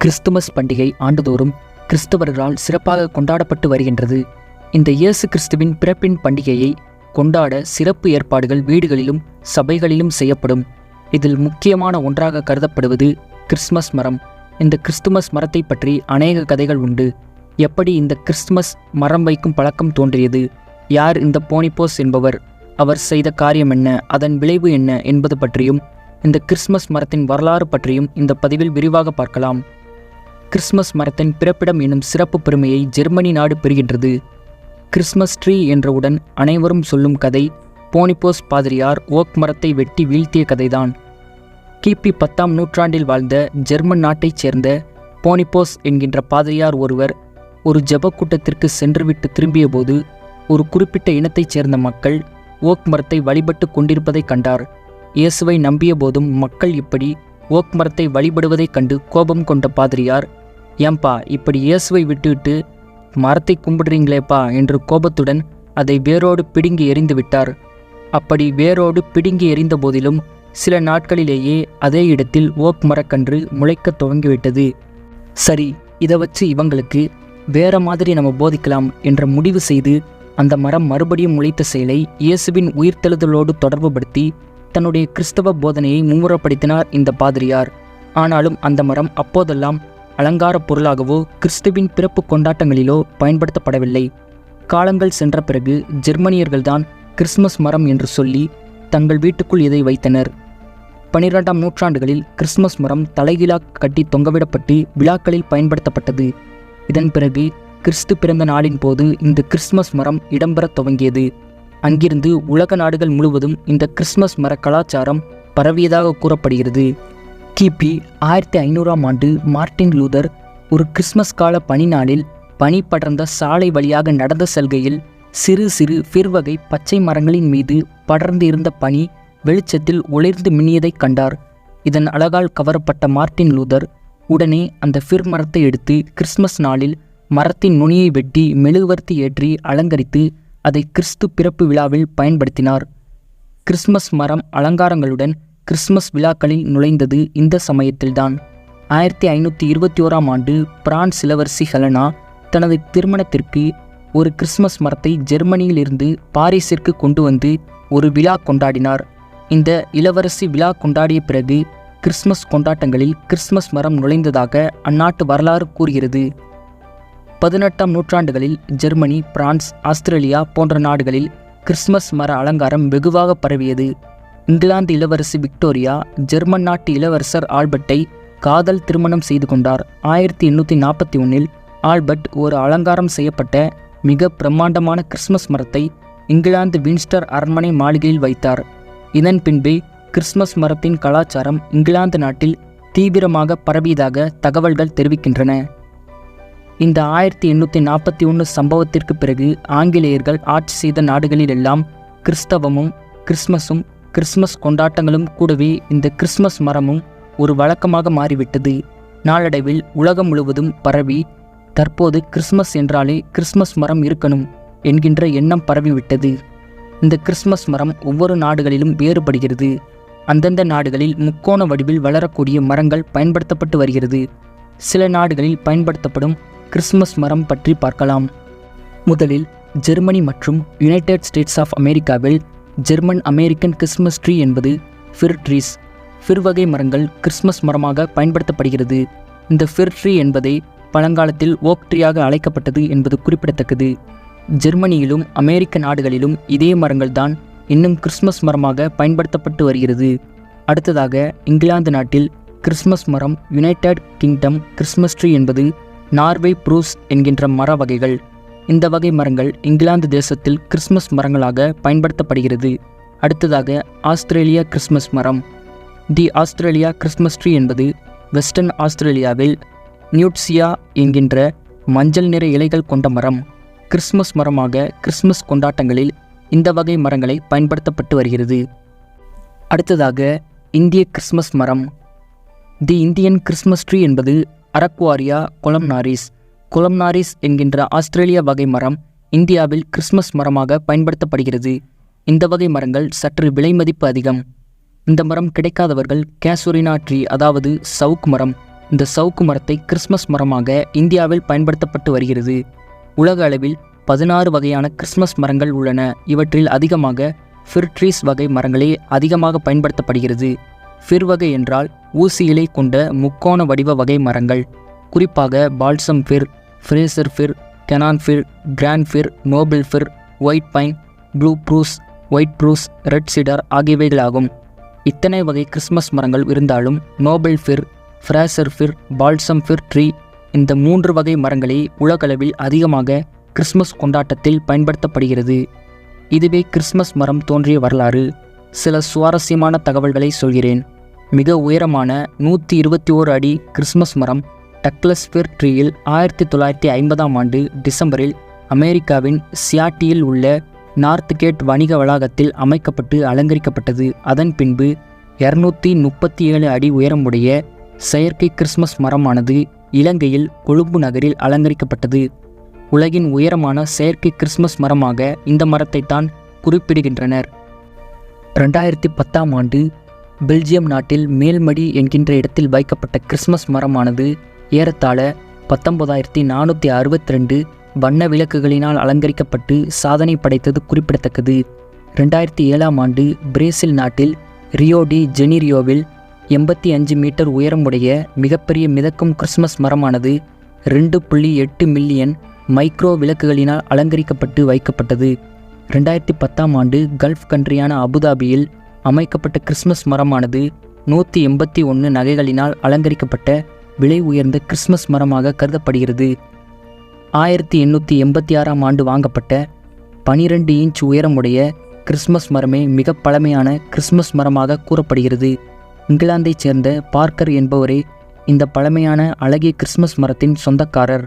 Christmas பண்டிகை ஆண்டுதோறும் கிறிஸ்தவர்களால் சிறப்பாக கொண்டாடப்பட்டு வருகின்றது. இந்த இயேசு கிறிஸ்துவின் பிறப்பின் பண்டிகையை கொண்டாட சிறப்பு ஏற்பாடுகள் வீடுகளிலும் சபைகளிலும் செய்யப்படும். இதில் முக்கியமான ஒன்றாக கருதப்படுவது கிறிஸ்துமஸ் மரம். இந்த கிறிஸ்துமஸ் மரத்தை பற்றி அநேக கதைகள் உண்டு. எப்படி இந்த கிறிஸ்துமஸ் மரம் வைக்கும் பழக்கம் தோன்றியது? யார் இந்த போனிபோஸ் என்பவர்? அவர் செய்த காரியம் என்ன? அதன் விளைவு என்ன என்பது பற்றியும் இந்த கிறிஸ்துமஸ் மரத்தின் வரலாறு பற்றியும் இந்த பதிவில் விரிவாக பார்க்கலாம். கிறிஸ்மஸ் மரத்தின் பிறப்பிடம் எனும் சிறப்பு பெருமையை ஜெர்மனி நாடு பெறுகின்றது. கிறிஸ்மஸ் ட்ரீ என்றவுடன் அனைவரும் சொல்லும் கதை போனிபோஸ் பாதிரியார் ஓக் மரத்தை வெட்டி வீழ்த்திய கதைதான். கிபி பத்தாம் நூற்றாண்டில் வாழ்ந்த ஜெர்மன் நாட்டைச் சேர்ந்த போனிபோஸ் என்கின்ற பாதிரியார் ஒருவர் ஒரு ஜெப கூட்டத்திற்கு சென்றுவிட்டு திரும்பியபோது ஒரு குறிப்பிட்ட இனத்தைச் சேர்ந்த மக்கள் ஓக் மரத்தை வழிபட்டு கொண்டிருப்பதைக் கண்டார். இயேசுவை நம்பிய போதும் மக்கள் இப்படி ஓக் மரத்தை வழிபடுவதைக் கண்டு கோபம் கொண்ட பாதிரியார் ஏம்பா இப்படி இயேசுவை விட்டுவிட்டு மரத்தை கும்பிடுறீங்களேப்பா? என்று கோபத்துடன் அதை வேரோடு பிடுங்கி எறிந்து விட்டார். அப்படி வேரோடு பிடுங்கி எறிந்த போதிலும் சில நாட்களிலேயே அதே இடத்தில் ஓக் மரக்கன்று முளைக்க துவங்கிவிட்டது. சரி இதை வச்சு இவங்களுக்கு வேற மாதிரி நம்ம போதிக்கலாம் என்ற முடிவு செய்து அந்த மரம் மறுபடியும் முளைத்த செயலை இயேசுவின் உயிர்த்தெழுதலோடு தொடர்புபடுத்தி தன்னுடைய கிறிஸ்தவ போதனையை மும்முரப்படுத்தினார் இந்த பாதிரியார். ஆனாலும் அந்த மரம் அப்போதெல்லாம் அலங்கார பொருளாகவோ கிறிஸ்துவின் பிறப்பு கொண்டாட்டங்களிலோ பயன்படுத்தப்படவில்லை. காலங்கள் சென்ற பிறகு ஜெர்மனியர்கள்தான் கிறிஸ்மஸ் மரம் என்று சொல்லி தங்கள் வீட்டுக்குள் இதை வைத்தனர். பனிரெண்டாம் நூற்றாண்டுகளில் கிறிஸ்மஸ் மரம் தலைகீழாக கட்டி தொங்கவிடப்பட்டு விழாக்களில் பயன்படுத்தப்பட்டது. இதன் பிறகு கிறிஸ்து பிறந்த நாளின் போது இந்த கிறிஸ்மஸ் மரம் இடம்பெறத் துவங்கியது. அங்கிருந்து உலக நாடுகள் முழுவதும் இந்த கிறிஸ்மஸ் மர கலாச்சாரம் பரவியதாக கூறப்படுகிறது. கிபி ஆயிரத்தி ஐநூறாம் ஆண்டு மார்ட்டின் லூதர் ஒரு கிறிஸ்மஸ் கால பனி நாளில் பனி படர்ந்த சாலை வழியாக நடந்த செல்கையில் சிறு சிறு பிற்வகை பச்சை மரங்களின் மீது படர்ந்து இருந்த பனி வெளிச்சத்தில் ஒளிர்ந்து மின்னியதைக் கண்டார். இதன் அழகால் கவரப்பட்ட மார்ட்டின் லூதர் உடனே அந்த ஃபிர் மரத்தை எடுத்து கிறிஸ்மஸ் நாளில் மரத்தின் நுனியை வெட்டி மெழுகுவர்த்தி ஏற்றி அலங்கரித்து அதை கிறிஸ்து பிறப்பு விழாவில் பயன்படுத்தினார். கிறிஸ்மஸ் மரம் அலங்காரங்களுடன் கிறிஸ்மஸ் விழாக்களில் நுழைந்தது இந்த சமயத்தில்தான். ஆயிரத்தி ஐநூற்றி இருபத்தி ஓராம் ஆண்டு பிரான்ஸ் இளவரசி ஹெலனா தனது திருமணத்திற்கு ஒரு கிறிஸ்மஸ் மரத்தை ஜெர்மனியிலிருந்து பாரிஸிற்கு கொண்டு வந்து ஒரு விழா கொண்டாடினார். இந்த இளவரசி விழா கொண்டாடிய பிறகு கிறிஸ்மஸ் கொண்டாட்டங்களில் கிறிஸ்மஸ் மரம் நுழைந்ததாக அந்நாட்டு வரலாறு கூறுகிறது. பதினெட்டாம் நூற்றாண்டுகளில் ஜெர்மனி பிரான்ஸ் ஆஸ்திரேலியா போன்ற நாடுகளில் கிறிஸ்மஸ் மர அலங்காரம் வெகுவாக பரவியது. இங்கிலாந்து இளவரசி விக்டோரியா ஜெர்மன் நாட்டு இளவரசர் ஆல்பர்ட்டை காதல் திருமணம் செய்து கொண்டார். ஆயிரத்தி எண்ணூற்றி நாற்பத்தி ஒன்றில் ஆல்பர்ட் ஒரு அலங்காரம் செய்யப்பட்ட மிக பிரம்மாண்டமான கிறிஸ்மஸ் மரத்தை இங்கிலாந்து வின்ஸ்டர் அரண்மனை மாளிகையில் வைத்தார். இதன் பின்பே கிறிஸ்மஸ் மரத்தின் கலாச்சாரம் இங்கிலாந்து நாட்டில் தீவிரமாக பரவியதாக தகவல்கள் தெரிவிக்கின்றன. இந்த ஆயிரத்தி எண்ணூற்றி நாற்பத்தி ஒன்று சம்பவத்திற்கு பிறகு ஆங்கிலேயர்கள் ஆட்சி செய்த நாடுகளிலெல்லாம் கிறிஸ்தவமும் கிறிஸ்மஸும் கிறிஸ்மஸ் கொண்டாட்டங்களும் கூடவே இந்த கிறிஸ்மஸ் மரமும் ஒரு வழக்கமாக மாறிவிட்டது. நாளடைவில் உலகம் முழுவதும் பரவி தற்போது கிறிஸ்மஸ் என்றாலே கிறிஸ்மஸ் மரம் இருக்கணும் என்கின்ற எண்ணம் பரவிவிட்டது. இந்த கிறிஸ்மஸ் மரம் ஒவ்வொரு நாடுகளிலும் வேறுபடுகிறது. அந்தந்த நாடுகளில் முக்கோண வடிவில் வளரக்கூடிய மரங்கள் பயன்படுத்தப்பட்டு வருகிறது. சில நாடுகளில் பயன்படுத்தப்படும் கிறிஸ்மஸ் மரம் பற்றி பார்க்கலாம். முதலில் ஜெர்மனி மற்றும் யுனைடெட் ஸ்டேட்ஸ் ஆஃப் அமெரிக்காவில் ஜெர்மன் அமெரிக்கன் கிறிஸ்மஸ் ட்ரீ என்பது ஃபிர் ட்ரீஸ். ஃபிர் வகை மரங்கள் கிறிஸ்மஸ் மரமாக பயன்படுத்தப்படுகிறது. இந்த ஃபிர் ட்ரீ என்பதை பழங்காலத்தில் ஓக் ட்ரீயாக அழைக்கப்பட்டது என்பது குறிப்பிடத்தக்கது. ஜெர்மனியிலும் அமெரிக்க நாடுகளிலும் இதே மரங்கள்தான் இன்னும் கிறிஸ்மஸ் மரமாக பயன்படுத்தப்பட்டு வருகிறது. அடுத்ததாக இங்கிலாந்து நாட்டில் கிறிஸ்மஸ் மரம் யுனைடெட் கிங்டம் கிறிஸ்மஸ் ட்ரீ என்பது நார்வே ப்ரூஸ் என்கின்ற மர வகைகள். இந்த வகை மரங்கள் இங்கிலாந்து தேசத்தில் கிறிஸ்மஸ் மரங்களாக பயன்படுத்தப்படுகிறது. அடுத்ததாக ஆஸ்திரேலியா கிறிஸ்மஸ் மரம். தி ஆஸ்திரேலியா கிறிஸ்மஸ் ட்ரீ என்பது வெஸ்டர்ன் ஆஸ்திரேலியாவில் நியூட்சியா என்கின்ற மஞ்சள் நிற இலைகள் கொண்ட மரம். கிறிஸ்மஸ் மரமாக கிறிஸ்மஸ் கொண்டாட்டங்களில் இந்த வகை மரங்களை பயன்படுத்தப்பட்டு வருகிறது. அடுத்ததாக இந்திய கிறிஸ்மஸ் மரம். தி இந்தியன் கிறிஸ்மஸ் ட்ரீ என்பது அரக்வாரியா கொலம்னாரிஸ். கொலம்னாரிஸ் என்கின்ற ஆஸ்திரேலிய வகை மரம் இந்தியாவில் கிறிஸ்மஸ் மரமாக பயன்படுத்தப்படுகிறது. இந்த வகை மரங்கள் சற்று விலை மதிப்பு அதிகம். இந்த மரம் கிடைக்காதவர்கள் கேசுரினா ட்ரீ அதாவது சவுக்கு மரம். இந்த சவுக்கு மரத்தை கிறிஸ்மஸ் மரமாக இந்தியாவில் பயன்படுத்தப்பட்டு வருகிறது. உலக அளவில் பதினாறு வகையான கிறிஸ்மஸ் மரங்கள் உள்ளன. இவற்றில் அதிகமாக ஃபிர் ட்ரீஸ் வகை மரங்களே அதிகமாக பயன்படுத்தப்படுகிறது. ஃபிர்வகை என்றால் ஊசி இலை கொண்ட முக்கோண வடிவ வகை மரங்கள். குறிப்பாக balsam fir Fraser fir Canaan fir grand fir noble fir white pine blue spruce white spruce red cedar ஆகியவைகளாகும். இத்தனை வகை கிறிஸ்மஸ் மரங்கள் இருந்தாலும் noble fir Fraser fir balsam fir tree இந்த மூன்று வகை மரங்களே உலகளவில் அதிகமாக கிறிஸ்மஸ் கொண்டாட்டத்தில் பயன்படுத்தப்படுகிறது. இதுவே கிறிஸ்மஸ் மரம் தோன்றிய வரலாறு. சில சுவாரஸ்யமான தகவல்களை சொல்கிறேன். மிக உயரமான நூற்றி இருபத்தி ஓரு அடி கிறிஸ்மஸ் மரம் டக்லஸ்பெர் ட்ரீயில் ஆயிரத்தி தொள்ளாயிரத்தி ஐம்பதாம் ஆண்டு டிசம்பரில் அமெரிக்காவின் சியாட்டியில் உள்ள நார்த் கேட் வணிக வளாகத்தில் அமைக்கப்பட்டு அலங்கரிக்கப்பட்டது. அதன் பின்பு இரநூத்தி முப்பத்தி ஏழு அடி உயரமுடைய செயற்கை கிறிஸ்மஸ் மரமானது இலங்கையில் கொழும்பு நகரில் அலங்கரிக்கப்பட்டது. உலகின் உயரமான செயற்கை கிறிஸ்மஸ் மரமாக இந்த மரத்தை தான் குறிப்பிடுகின்றனர். ரெண்டாயிரத்தி பத்தாம் ஆண்டு பெல்ஜியம் நாட்டில் மேல்மடி என்கின்ற இடத்தில் வைக்கப்பட்ட கிறிஸ்மஸ் மரமானது ஏறத்தாழ பத்தொன்பதாயிரத்தி நானூற்றி அறுபத்தி ரெண்டு வண்ண விளக்குகளினால் அலங்கரிக்கப்பட்டு சாதனை படைத்தது குறிப்பிடத்தக்கது. ரெண்டாயிரத்தி ஏழாம் ஆண்டு பிரேசில் நாட்டில் ரியோ டி ஜெனிரியோவில் எண்பத்தி அஞ்சு மீட்டர் உயரமுடைய மிகப்பெரிய மிதக்கும் கிறிஸ்மஸ் மரமானது ரெண்டு புள்ளி எட்டு மில்லியன் மைக்ரோ விளக்குகளினால் அலங்கரிக்கப்பட்டு வைக்கப்பட்டது. ரெண்டாயிரத்தி பத்தாம் ஆண்டு கல்ஃப் கண்ட்ரியான அபுதாபியில் அமைக்கப்பட்ட கிறிஸ்மஸ் மரமானது நூற்றி எண்பத்தி ஒன்று நகைகளினால் அலங்கரிக்கப்பட்ட விலை உயர்ந்த கிறிஸ்மஸ் மரமாக கருதப்படுகிறது. ஆயிரத்தி எண்ணூற்றி எண்பத்தி ஆறாம் ஆண்டு வாங்கப்பட்ட பனிரெண்டு இன்ச் உயரமுடைய கிறிஸ்மஸ் மரமே மிக பழமையான கிறிஸ்மஸ் மரமாக கூறப்படுகிறது. இங்கிலாந்தைச் சேர்ந்த பார்க்கர் என்பவரே இந்த பழமையான அழகிய கிறிஸ்மஸ் மரத்தின் சொந்தக்காரர்.